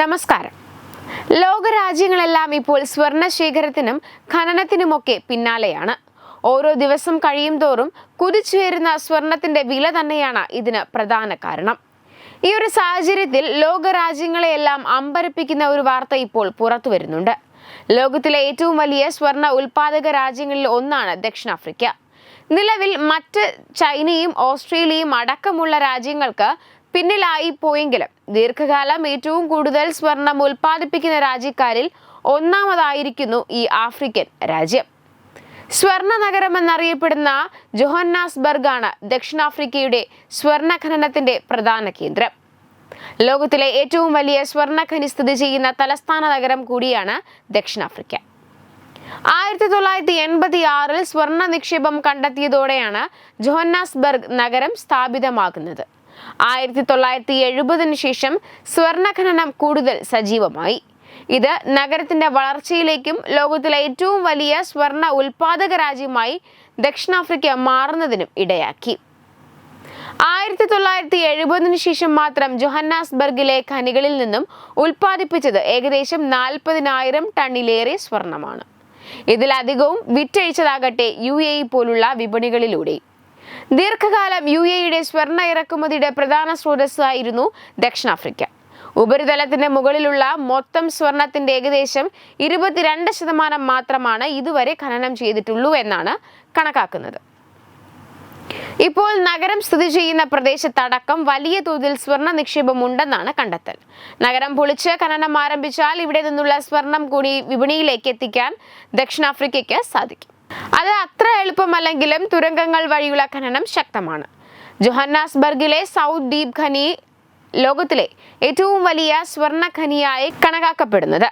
നമസ്കാരം. ലോകരാജ്യങ്ങളെല്ലാം ഇപ്പോൾ സ്വർണ ശേഖരത്തിനും ഖനനത്തിനുമൊക്കെ പിന്നാലെയാണ്. ഓരോ ദിവസം കഴിയും തോറും കുതിച്ചുയരുന്ന സ്വർണത്തിന്റെ വില തന്നെയാണ് ഇതിന് പ്രധാന കാരണം. ഈ ഒരു സാഹചര്യത്തിൽ ലോകരാജ്യങ്ങളെയെല്ലാം അമ്പരപ്പിക്കുന്ന ഒരു വാർത്ത ഇപ്പോൾ പുറത്തു വരുന്നുണ്ട്. ലോകത്തിലെ ഏറ്റവും വലിയ സ്വർണ ഉൽപാദക രാജ്യങ്ങളിൽ ഒന്നാണ് ദക്ഷിണാഫ്രിക്ക. നിലവിൽ മറ്റ് ചൈനയും ഓസ്ട്രേലിയയും അടക്കമുള്ള രാജ്യങ്ങൾക്ക് പിന്നിലായി പോയെങ്കിലും ദീർഘകാലം ഏറ്റവും കൂടുതൽ സ്വർണം ഉൽപ്പാദിപ്പിക്കുന്ന രാജ്യക്കാരിൽ ഒന്നാമതായിരിക്കുന്നു ഈ ആഫ്രിക്കൻ രാജ്യം. സ്വർണ നഗരം എന്നറിയപ്പെടുന്ന ആണ് ദക്ഷിണാഫ്രിക്കയുടെ സ്വർണ ഖനനത്തിന്റെ പ്രധാന കേന്ദ്രം. ലോകത്തിലെ ഏറ്റവും വലിയ സ്വർണ ഖനി സ്ഥിതി ചെയ്യുന്ന തലസ്ഥാന നഗരം കൂടിയാണ് ദക്ഷിണാഫ്രിക്ക. ആയിരത്തി തൊള്ളായിരത്തി എൺപത്തി ആറിൽ സ്വർണ നിക്ഷേപം കണ്ടെത്തിയതോടെയാണ് ജോഹന്നാസ്ബർഗ് നഗരം സ്ഥാപിതമാകുന്നത്. ആയിരത്തി തൊള്ളായിരത്തി എഴുപതിനു ശേഷം സ്വർണ ഖനനം കൂടുതൽ സജീവമായി. ഇത് നഗരത്തിന്റെ വളർച്ചയിലേക്കും ലോകത്തിലെ ഏറ്റവും വലിയ സ്വർണ ഉൽപാദക രാജ്യമായി ദക്ഷിണാഫ്രിക്ക മാറുന്നതിനും ഇടയാക്കി. ആയിരത്തി തൊള്ളായിരത്തി എഴുപതിനു ശേഷം മാത്രം ജൊഹന്നാസ്ബർഗിലെ ഖനികളിൽ നിന്നും ഉൽപ്പാദിപ്പിച്ചത് ഏകദേശം നാൽപ്പതിനായിരം ടണ്ണിലേറെ സ്വർണമാണ് ഇതിലധികവും വിറ്റഴിച്ചതാകട്ടെ യു എ പോലുള്ള വിപണികളിലൂടെ. ദീർഘകാലം യു എയുടെ സ്വർണ ഇറക്കുമതിയുടെ പ്രധാന സ്രോതസ്സായിരുന്നു ദക്ഷിണാഫ്രിക്ക. ഉപരിതലത്തിന്റെ മുകളിലുള്ള മൊത്തം സ്വർണത്തിന്റെ ഏകദേശം ഇരുപത്തിരണ്ട് ശതമാനം മാത്രമാണ് ഇതുവരെ ഖനനം ചെയ്തിട്ടുള്ളൂ എന്നാണ് കണക്കാക്കുന്നത്. ഇപ്പോൾ നഗരം സ്ഥിതി ചെയ്യുന്ന പ്രദേശത്തടക്കം വലിയ തോതിൽ സ്വർണ നിക്ഷേപം ഉണ്ടെന്നാണ് കണ്ടെത്തൽ. നഗരം പൊളിച്ച് ഖനനം ആരംഭിച്ചാൽ ഇവിടെ നിന്നുള്ള സ്വർണം കൂടി വിപണിയിലേക്ക് എത്തിക്കാൻ ദക്ഷിണാഫ്രിക്കയ്ക്ക് സാധിക്കും. അത് അത്ര എളുപ്പമല്ലെങ്കിലും തുരങ്കങ്ങൾ വഴിയുള്ള ഖനനം ശക്തമാണ്. ജൊഹന്നാസ്ബർഗിലെ സൗത്ത് ഡീപ് ഖനി ലോകത്തിലെ ഏറ്റവും വലിയ സ്വർണ ഖനിയായി കണക്കാക്കപ്പെടുന്നത്.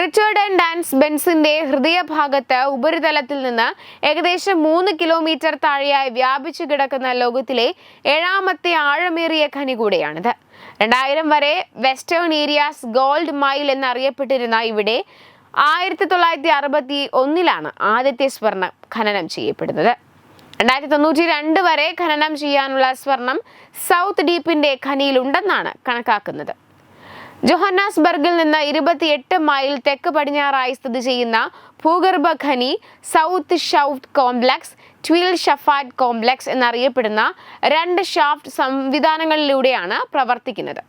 റിച്ചർഡ് ആൻഡ് ഡാൻസ് ബെൻസിന്റെ ഹൃദയഭാഗത്ത് ഉപരിതലത്തിൽ നിന്ന് ഏകദേശം മൂന്ന് കിലോമീറ്റർ താഴെയായി വ്യാപിച്ചു കിടക്കുന്ന ലോകത്തിലെ ഏഴാമത്തെ ആഴമേറിയ ഖനി കൂടെയാണിത്. രണ്ടായിരം വരെ വെസ്റ്റേൺ ഏരിയാസ് ഗോൾഡ് മൈൽ എന്നറിയപ്പെട്ടിരുന്ന ഇവിടെ ആയിരത്തി തൊള്ളായിരത്തി അറുപത്തി ഒന്നിലാണ് ആദ്യത്തെ സ്വർണം ഖനനം ചെയ്യപ്പെടുന്നത്. രണ്ടായിരത്തി തൊണ്ണൂറ്റി രണ്ട് വരെ ഖനനം ചെയ്യാനുള്ള സ്വർണം സൗത്ത് ഡീപ്പിന്റെ ഖനിയിലുണ്ടെന്നാണ് കണക്കാക്കുന്നത്. ജൊഹന്നാസ്ബർഗിൽ നിന്ന് ഇരുപത്തിയെട്ട് മൈൽ തെക്ക് പടിഞ്ഞാറായി സ്ഥിതി ചെയ്യുന്ന ഭൂഗർഭ ഖനി south shaft complex twin shaft complex എന്നറിയപ്പെടുന്ന രണ്ട് ഷാഫ്റ്റ് സംവിധാനങ്ങളിലൂടെയാണ് പ്രവർത്തിക്കുന്നത്.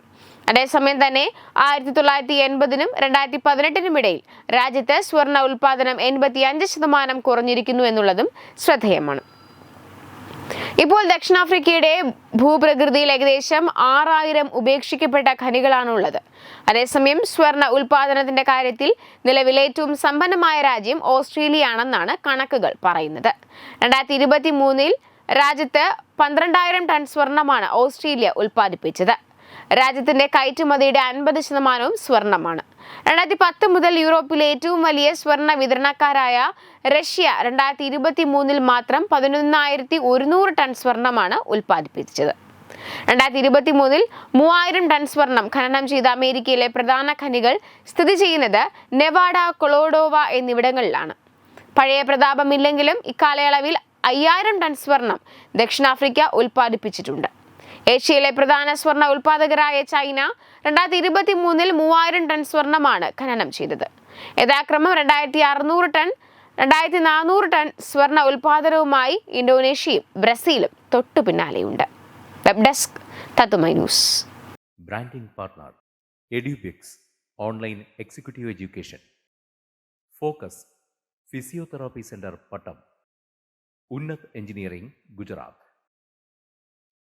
അതേസമയം തന്നെ ആയിരത്തി തൊള്ളായിരത്തി എൺപതിനും രണ്ടായിരത്തി പതിനെട്ടിനും ഇടയിൽ രാജ്യത്ത് സ്വർണ ഉൽപാദനം എൺപത്തി അഞ്ച് ശതമാനം കുറഞ്ഞിരിക്കുന്നു എന്നുള്ളതും ശ്രദ്ധേയമാണ്. ഇപ്പോൾ ദക്ഷിണാഫ്രിക്കയുടെ ഭൂപ്രകൃതിയിൽ ഏകദേശം ആറായിരം ഉപേക്ഷിക്കപ്പെട്ട ഖനികളാണുള്ളത്. അതേസമയം സ്വർണ ഉൽപാദനത്തിന്റെ കാര്യത്തിൽ നിലവിൽ ഏറ്റവും സമ്പന്നമായ രാജ്യം ഓസ്ട്രേലിയ ആണെന്നാണ് കണക്കുകൾ പറയുന്നത്. രണ്ടായിരത്തി ഇരുപത്തി മൂന്നിൽ രാജ്യത്ത് പന്ത്രണ്ടായിരം ടൺ സ്വർണമാണ് ഓസ്ട്രേലിയ ഉൽപ്പാദിപ്പിച്ചത്. രാജ്യത്തിന്റെ കയറ്റുമതിയുടെ അൻപത് ശതമാനവും സ്വർണമാണ്. രണ്ടായിരത്തി പത്ത് മുതൽ യൂറോപ്പിലെ ഏറ്റവും വലിയ സ്വർണ വിതരണക്കാരായ റഷ്യ രണ്ടായിരത്തി ഇരുപത്തി മൂന്നിൽ മാത്രം പതിനൊന്നായിരത്തി ഒരുന്നൂറ് ടൺ സ്വർണമാണ് ഉൽപ്പാദിപ്പിച്ചത്. രണ്ടായിരത്തി ഇരുപത്തി മൂന്നിൽ മൂവായിരം ടൺ സ്വർണം ഖനനം ചെയ്ത അമേരിക്കയിലെ പ്രധാന ഖനികൾ സ്ഥിതി ചെയ്യുന്നത് നെവാഡ കൊളോഡോവ എന്നിവിടങ്ങളിലാണ്. പഴയ പ്രതാപമില്ലെങ്കിലും ഇക്കാലയളവിൽ അയ്യായിരം ടൺ സ്വർണം ദക്ഷിണാഫ്രിക്ക ഉൽപ്പാദിപ്പിച്ചിട്ടുണ്ട്. ഏഷ്യയിലെ പ്രധാന സ്വർണ ഉൽപാദകരായ ചൈന രണ്ടായിരത്തി ഇരുപത്തി മൂന്നിൽ മൂവായിരം ടൺ സ്വർണമാണ് ഖനനം ചെയ്തത്. യഥാക്രമം രണ്ടായിരത്തി അറുന്നൂറ് ടൺ രണ്ടായിരത്തി നാനൂറ് ടൺ സ്വർണ ഉൽപാദനവുമായി ഇന്തോനേഷ്യയും ബ്രസീലും തൊട്ടു പിന്നാലെയുണ്ട്. Web desk news. Branding partner Edubix online executive education. Focus physiotherapy centre Pattom. Unnat engineering Gujarat.